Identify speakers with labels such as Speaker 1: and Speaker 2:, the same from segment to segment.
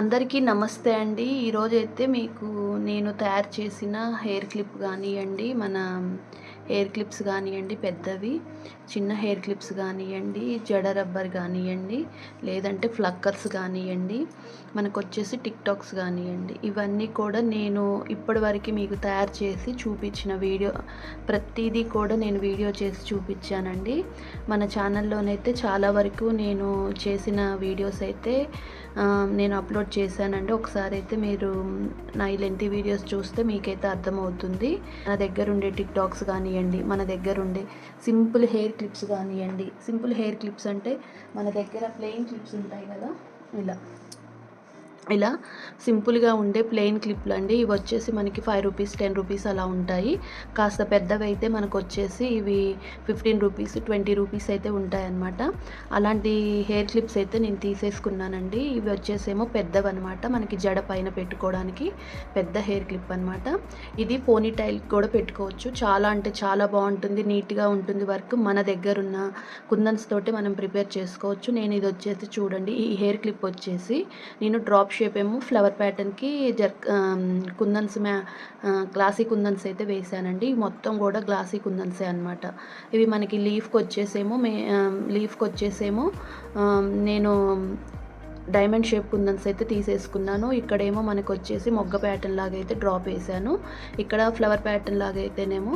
Speaker 1: అందరికీ నమస్తే అండి ఈరోజైతే మీకు నేను తయారు చేసిన హెయిర్ క్లిప్ కానివ్వండి మన హెయిర్ క్లిప్స్ కానివ్వండి పెద్దవి చిన్న హెయిర్ క్లిప్స్ కానివ్వండి జడ రబ్బర్ కానివ్వండి లేదంటే ఫ్లక్కర్స్ కానివ్వండి మనకు వచ్చేసి టిక్ టాక్స్ కానివ్వండి ఇవన్నీ కూడా నేను ఇప్పటివరకు మీకు తయారు చేసి చూపించిన వీడియో ప్రతిదీ కూడా నేను వీడియో చేసి చూపించానండి మన ఛానల్లోనైతే చాలా వరకు నేను చేసిన వీడియోస్ అయితే నేను అప్లోడ్ చేశానండి ఒకసారి అయితే మీరు నా ఇలాంటి వీడియోస్ చూస్తే మీకైతే అర్థమవుతుంది నా దగ్గర ఉండే టిక్ టాక్స్ కానివ్వండి కానివ్వండి మన దగ్గర ఉండే సింపుల్ హెయిర్ క్లిప్స్ కానివ్వండి సింపుల్ హెయిర్ క్లిప్స్ అంటే మన దగ్గర ప్లెయిన్ క్లిప్స్ ఉంటాయి కదా ఇలా ఇలా సింపుల్గా ఉండే ప్లెయిన్ క్లిప్లు అండి ఇవి వచ్చేసి మనకి ఫైవ్ రూపీస్ టెన్ రూపీస్ అలా ఉంటాయి కాస్త పెద్దవి అయితే మనకు వచ్చేసి ఇవి ఫిఫ్టీన్ రూపీస్ ట్వంటీ రూపీస్ అయితే ఉంటాయన్నమాట అలాంటి హెయిర్ క్లిప్స్ అయితే నేను తీసేసుకున్నానండి ఇవి వచ్చేసేమో పెద్దవి అనమాట మనకి జడ పైన పెట్టుకోవడానికి పెద్ద హెయిర్ క్లిప్ అనమాట ఇది పోనీ టైల్ కూడా పెట్టుకోవచ్చు చాలా అంటే చాలా బాగుంటుంది నీట్గా ఉంటుంది వర్క్ మన దగ్గర ఉన్న కుందన్స్ తోటి మనం ప్రిపేర్ చేసుకోవచ్చు నేను ఇది వచ్చేసి చూడండి ఈ హెయిర్ క్లిప్ వచ్చేసి నేను డ్రాప్ షేప్ ఏమో ఫ్లవర్ ప్యాటర్న్కి జర్ కుందన్స్ మ్యా గ్లాసీ కుందన్స్ అయితే వేసానండి మొత్తం కూడా గ్లాసీ కుందన్సే అనమాట ఇవి మనకి లీఫ్కి వచ్చేసేమో మే లీఫ్కి వచ్చేసేమో నేను డైమండ్ షేప్ కుందన్స్ అయితే తీసేసుకున్నాను ఇక్కడేమో మనకు వచ్చేసి మొగ్గ ప్యాటర్న్ లాగా అయితే డ్రాప్ వేసాను ఇక్కడ ఫ్లవర్ ప్యాటర్న్ లాగా అయితేనేమో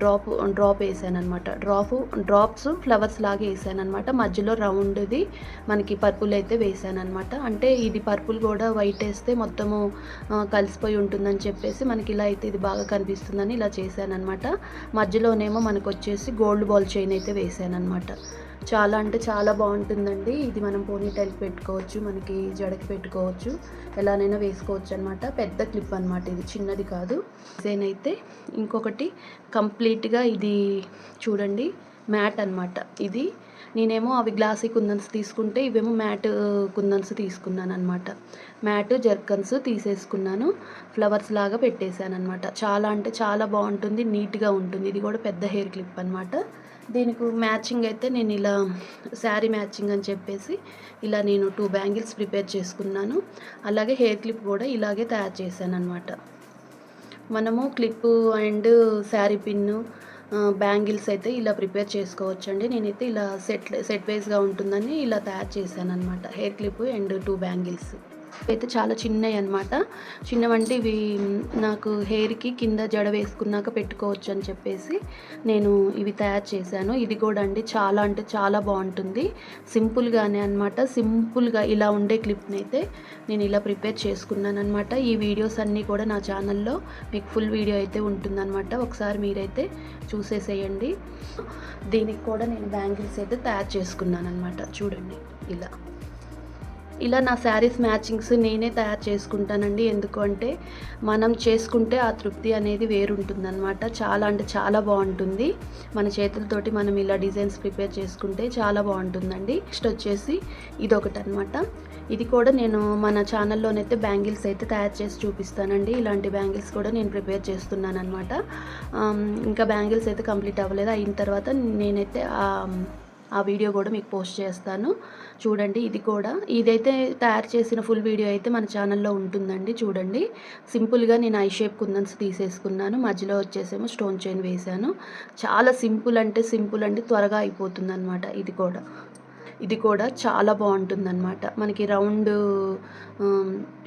Speaker 1: డ్రాప్ డ్రాప్ వేసాను అనమాట డ్రాప్ డ్రాప్స్ ఫ్లవర్స్ లాగా వేసాను అనమాట మధ్యలో రౌండ్ది మనకి పర్పుల్ అయితే వేసాను అనమాట అంటే ఇది పర్పుల్ కూడా వైట్ వేస్తే మొత్తము కలిసిపోయి ఉంటుందని చెప్పేసి మనకి ఇలా అయితే ఇది బాగా కనిపిస్తుందని ఇలా చేశాను అనమాట మధ్యలోనేమో మనకు వచ్చేసి గోల్డ్ బాల్ చైన్ అయితే వేసాను అనమాట చాలా అంటే చాలా బాగుంటుందండి ఇది మనం పోనీ టైల్ పెట్టుకోవచ్చు మనకి జడకి పెట్టుకోవచ్చు ఎలానైనా వేసుకోవచ్చు అనమాట పెద్ద క్లిప్ అనమాట ఇది చిన్నది కాదు డిజైన్ అయితే ఇంకొకటి కంప్లీట్గా ఇది చూడండి మ్యాట్ అనమాట ఇది నేనేమో అవి గ్లాసీ కుందన్స్ తీసుకుంటే ఇవేమో మ్యాట్ కుందన్స్ తీసుకున్నాను అనమాట మ్యాట్ జర్కన్స్ తీసేసుకున్నాను ఫ్లవర్స్ లాగా పెట్టేశాను అనమాట చాలా అంటే చాలా బాగుంటుంది నీట్గా ఉంటుంది ఇది కూడా పెద్ద హెయిర్ క్లిప్ అనమాట దీనికి మ్యాచింగ్ అయితే నేను ఇలా శారీ మ్యాచింగ్ అని చెప్పేసి ఇలా నేను టూ బ్యాంగిల్స్ ప్రిపేర్ చేసుకున్నాను అలాగే హెయిర్ క్లిప్ కూడా ఇలాగే తయారు చేశాను అనమాట మనము clip and sari pin bangles అయితే ఇలా ప్రిపేర్ చేసుకోవచ్చండి నేనైతే ఇలా సెట్ సెట్ వైజ్గా ఉంటుందని ఇలా తయారు చేశాను అనమాట hair clip and two bangles అయితే చాలా చిన్నవి అనమాట చిన్నవంటే ఇవి నాకు హెయిర్కి కింద జడ వేసుకున్నాక పెట్టుకోవచ్చు అని చెప్పేసి నేను ఇవి తయారు చేశాను ఇది కూడా అండి చాలా అంటే చాలా బాగుంటుంది సింపుల్గానే అనమాట సింపుల్గా ఇలా ఉండే క్లిప్ని అయితే నేను ఇలా ప్రిపేర్ చేసుకున్నాను అనమాట ఈ వీడియోస్ అన్నీ కూడా నా ఛానల్లో మీకు ఫుల్ వీడియో అయితే ఉంటుందన్నమాట ఒకసారి మీరైతే చూసేసేయండి దీనికి కూడా నేను బ్యాంగిల్స్ అయితే తయారు చేసుకున్నాను అనమాట చూడండి ఇలా ఇలా నా శారీస్ మ్యాచింగ్స్ నేనే తయారు చేసుకుంటానండి ఎందుకంటే మనం చేసుకుంటే ఆ తృప్తి అనేది వేరుంటుందన్నమాట చాలా అంటే చాలా బాగుంటుంది మన చేతులతోటి మనం ఇలా డిజైన్స్ ప్రిపేర్ చేసుకుంటే చాలా బాగుంటుందండి నెక్స్ట్ వచ్చేసి ఇదొకటి అనమాట ఇది కూడా నేను మన ఛానల్లోనైతే బ్యాంగిల్స్ అయితే తయారు చేసి చూపిస్తానండి ఇలాంటి బ్యాంగిల్స్ కూడా నేను ప్రిపేర్ చేస్తున్నాను అనమాట ఇంకా బ్యాంగిల్స్ అయితే కంప్లీట్ అవ్వలేదు అయిన తర్వాత నేనైతే ఆ వీడియో కూడా మీకు పోస్ట్ చేస్తాను చూడండి ఇది కూడా ఇదైతే తయారు చేసిన ఫుల్ వీడియో అయితే మన ఛానల్లో ఉంటుందండి చూడండి సింపుల్గా నేను ఐ షేప్ కుందన్స్ తీసేసుకున్నాను మధ్యలో వచ్చేసేమో స్టోన్ చైన్ వేశాను చాలా సింపుల్ అంటే సింపుల్ అంటే త్వరగా అయిపోతుంది ఇది కూడా ఇది కూడా చాలా బాగుంటుందన్నమాట మనకి రౌండ్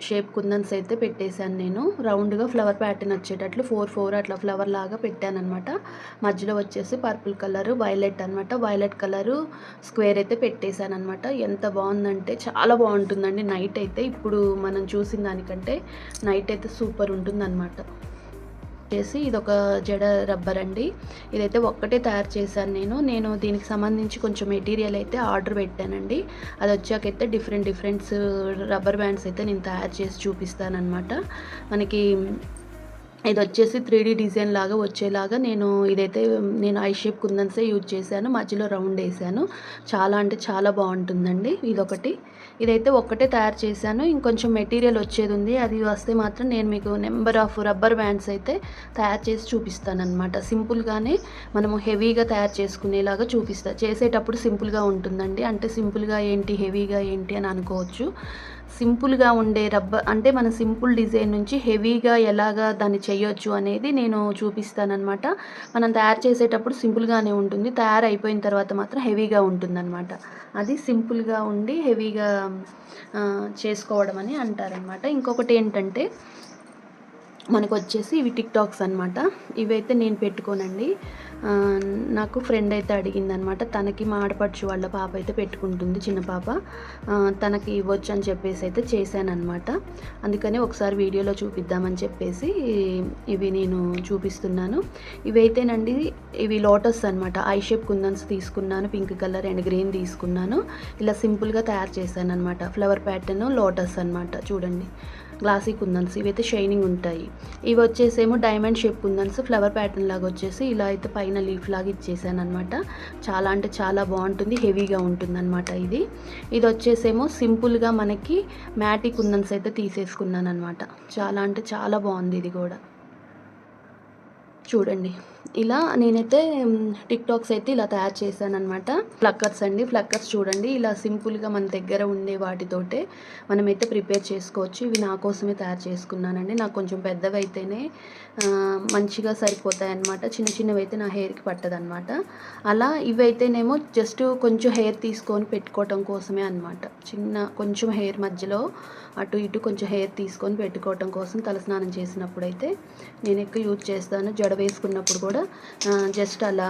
Speaker 1: షేప్ కుందన్స్ అయితే పెట్టేశాను నేను రౌండ్గా ఫ్లవర్ ప్యాటర్న్ వచ్చేటట్లు ఫోర్ ఫోర్ అట్లా ఫ్లవర్ లాగా అనమాట మధ్యలో వచ్చేసి పర్పుల్ కలర్ వైలెట్ అనమాట వైలెట్ కలరు స్క్వేర్ అయితే పెట్టేశాను అనమాట ఎంత బాగుందంటే చాలా బాగుంటుందండి నైట్ అయితే ఇప్పుడు మనం చూసిన దానికంటే నైట్ అయితే సూపర్ ఉంటుందన్నమాట చేసి ఇది ఒక జడ రబ్బర్ అండి ఇదైతే ఒక్కటే తయారు చేశాను నేను నేను దీనికి సంబంధించి కొంచెం మెటీరియల్ అయితే ఆర్డర్ పెట్టానండి అది వచ్చాకైతే డిఫరెంట్ డిఫరెంట్స్ రబ్బర్ బ్యాండ్స్ అయితే నేను తయారు చేసి చూపిస్తానమాట మనకి ఇది వచ్చేసి త్రీ డి డిజైన్ లాగా వచ్చేలాగా నేను ఇదైతే నేను ఐ షేప్ కుందన్సే యూజ్ చేశాను మధ్యలో రౌండ్ వేసాను చాలా అంటే చాలా బాగుంటుందండి ఇదొకటి ఇదైతే ఒక్కటే తయారు చేశాను ఇంకొంచెం మెటీరియల్ వచ్చేది ఉంది అది వస్తే మాత్రం నేను మీకు నెంబర్ ఆఫ్ రబ్బర్ బ్యాండ్స్ అయితే తయారు చేసి చూపిస్తానమాట సింపుల్గానే మనము హెవీగా తయారు చేసుకునేలాగా చూపిస్తా చేసేటప్పుడు సింపుల్గా ఉంటుందండి అంటే సింపుల్గా ఏంటి హెవీగా ఏంటి అని అనుకోవచ్చు సింపుల్గా ఉండే రబ్బర్ అంటే మన సింపుల్ డిజైన్ నుంచి హెవీగా ఎలాగా దాన్ని చేయొచ్చు అనేది నేను చూపిస్తానమాట మనం తయారు చేసేటప్పుడు సింపుల్గానే ఉంటుంది తయారైపోయిన తర్వాత మాత్రం హెవీగా ఉంటుందన్నమాట అది సింపుల్గా ఉండి హెవీగా చేసుకోవడం అని అంటారనమాట ఇంకొకటి ఏంటంటే మనకు వచ్చేసి ఇవి టిక్ టాక్స్ అనమాట ఇవైతే నేను పెట్టుకోనండి నాకు ఫ్రెండ్ అయితే అడిగిందనమాట తనకి మా ఆడపడుచు వాళ్ళ పాప అయితే పెట్టుకుంటుంది చిన్న పాప తనకి ఇవ్వచ్చు అని చెప్పేసి అయితే చేశానమాట అందుకని ఒకసారి వీడియోలో చూపిద్దామని చెప్పేసి ఇవి నేను చూపిస్తున్నాను ఇవైతేనండి ఇవి లోటస్ అనమాట ఐ షేప్ కుందన్స్ తీసుకున్నాను పింక్ కలర్ అండ్ గ్రీన్ తీసుకున్నాను ఇలా సింపుల్గా తయారు చేశాను అనమాట ఫ్లవర్ ప్యాటర్న్ లోటస్ అనమాట చూడండి గ్లాసీ కుందన్స్ ఇవైతే షైనింగ్ ఉంటాయి ఇవి వచ్చేసేమో diamond shape kundans flower pattern లాగా వచ్చేసి ఇలా అయితే పైన లీఫ్ లాగా ఇచ్చేసాను అనమాట చాలా అంటే చాలా బాగుంటుంది హెవీగా ఉంటుంది అనమాట ఇది ఇది వచ్చేసేమో సింపుల్గా మనకి మ్యాటి కుందన్స్ అయితే తీసేసుకున్నాను అనమాట చాలా అంటే చాలా బాగుంది ఇది కూడా చూడండి ఇలా నేనైతే టిక్టాక్స్ అయితే ఇలా తయారు చేశాను అనమాట ఫ్లక్కర్స్ అండి ఫ్లక్కర్స్ చూడండి ఇలా సింపుల్గా మన దగ్గర ఉండే వాటితోటే మనమైతే ప్రిపేర్ చేసుకోవచ్చు ఇవి నా కోసమే తయారు చేసుకున్నానండి నాకు కొంచెం పెద్దవి అయితేనే మంచిగా సరిపోతాయి అనమాట చిన్న చిన్నవి అయితే నా హెయిర్కి పట్టదనమాట అలా ఇవైతేనేమో జస్ట్ కొంచెం హెయిర్ తీసుకొని పెట్టుకోవటం కోసమే అనమాట చిన్న కొంచెం హెయిర్ మధ్యలో అటు ఇటు కొంచెం హెయిర్ తీసుకొని పెట్టుకోవటం కోసం తలస్నానం చేసినప్పుడు అయితే నేను ఎక్కువ యూజ్ చేస్తాను జడ వేసుకున్నప్పుడు కూడా కూడా జస్ట్ అలా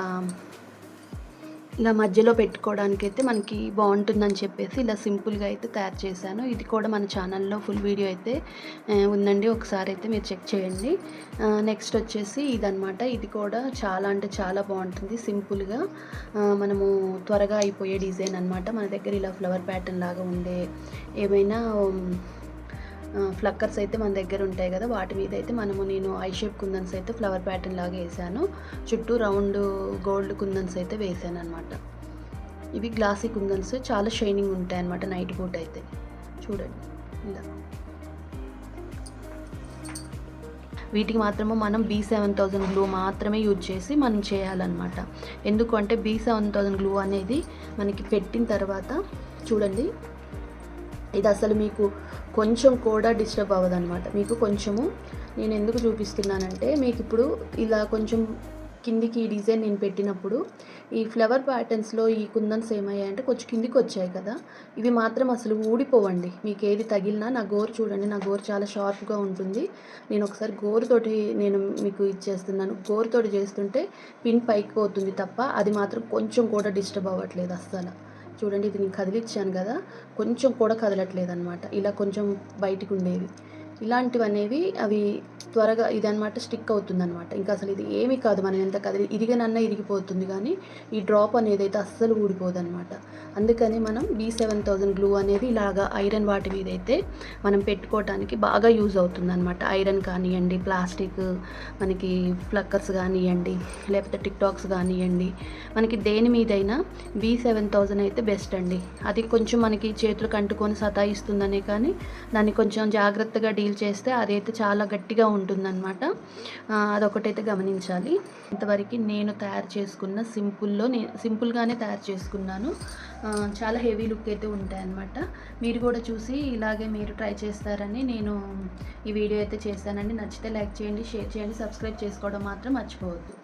Speaker 1: ఇలా మధ్యలో పెట్టుకోవడానికి అయితే మనకి బాగుంటుందని చెప్పేసి ఇలా సింపుల్గా అయితే తయారు చేశాను ఇది కూడా మన ఛానల్లో ఫుల్ వీడియో అయితే ఉందండి ఒకసారి అయితే మీరు చెక్ చేయండి నెక్స్ట్ వచ్చేసి ఇదనమాట ఇది కూడా చాలా అంటే చాలా బాగుంటుంది సింపుల్గా మనము త్వరగా అయిపోయే డిజైన్ అనమాట మన దగ్గర ఇలా ఫ్లవర్ ప్యాటర్న్ లాగా ఉండే ఏమైనా ఫ్లక్కర్స్ అయితే మన దగ్గర ఉంటాయి కదా వాటి మీద అయితే మనము నేను ఐ షేప్ కుందన్స్ అయితే ఫ్లవర్ ప్యాటర్న్ లాగా వేసాను చుట్టూ రౌండ్ గోల్డ్ కుందన్స్ అయితే వేసాను అనమాట ఇవి గ్లాసీ కుందన్స్ చాలా షైనింగ్ ఉంటాయి అనమాట నైట్ బూట్ అయితే చూడండి ఇలా వీటికి మాత్రము మనం బీ సెవెన్ థౌజండ్ గ్లూ మాత్రమే యూజ్ చేసి మనం చేయాలన్నమాట ఎందుకంటే బీ సెవెన్ థౌజండ్ గ్లూ అనేది మనకి పెట్టిన తర్వాత చూడండి ఇది అసలు మీకు కొంచెం కూడా డిస్టర్బ్ అవ్వదు అనమాట మీకు కొంచెము నేను ఎందుకు చూపిస్తున్నానంటే మీకు ఇప్పుడు ఇలా కొంచెం కిందికి ఈ డిజైన్ నేను పెట్టినప్పుడు ఈ ఫ్లవర్ ప్యాటర్న్స్లో ఈ కుందన్స్ ఏమయ్యాయంటే కొంచెం కిందికి వచ్చాయి కదా ఇవి మాత్రం అసలు ఊడిపోవండి మీకు ఏది తగిలినా నా గోరు చూడండి నా గోరు చాలా షార్ప్గా ఉంటుంది నేను ఒకసారి గోరుతోటి నేను మీకు ఇచ్చేస్తున్నాను గోరుతోటి చేస్తుంటే పిన్ పైకి పోతుంది తప్ప అది మాత్రం కొంచెం కూడా డిస్టర్బ్ అవ్వట్లేదు అస్సలు చూడండి ఇది నేను కదిలిచ్చాను కదా కొంచెం కూడా కదలట్లేదు అనమాట ఇలా కొంచెం బయటికి ఉండేవి ఇలాంటివి అనేవి అవి త్వరగా ఇది అనమాట స్టిక్ అవుతుంది అనమాట ఇంకా అసలు ఇది ఏమీ కాదు మనం ఎంత కదిలి ఇరిగినన్నా ఇరిగిపోతుంది కానీ ఈ డ్రాప్ అనేది అయితే అస్సలు ఊడిపోదు అనమాట అందుకని మనం బీ సెవెన్ థౌజండ్ గ్లూ అనేది ఇలాగా ఐరన్ వాటి మీద అయితే మనం పెట్టుకోవటానికి బాగా యూజ్ అవుతుంది అనమాట ఐరన్ కానివ్వండి ప్లాస్టిక్ మనకి ఫ్లక్కర్స్ కానివ్వండి లేకపోతే టిక్టాక్స్ కానివ్వండి మనకి దేని మీదైనా బీ సెవెన్ థౌజండ్ అయితే బెస్ట్ అండి అది కొంచెం మనకి చేతులు కంటుకొని సతాయిస్తుందనే కానీ దాన్ని కొంచెం జాగ్రత్తగా డీల్ చేస్తే అదైతే చాలా గట్టిగా ఉంటుంది ఉంటుందన్నమాట అదొకటైతే గమనించాలి ఇంతవరకు నేను తయారు చేసుకున్న సింపుల్లో నేను సింపుల్గానే తయారు చేసుకున్నాను చాలా హెవీ లుక్ అయితే ఉంటాయన్నమాట మీరు కూడా చూసి ఇలాగే మీరు ట్రై చేస్తారని నేను ఈ వీడియో అయితే చేశానండి నచ్చితే లైక్ చేయండి షేర్ చేయండి సబ్స్క్రైబ్ చేసుకోవడం మాత్రం మర్చిపోవద్దు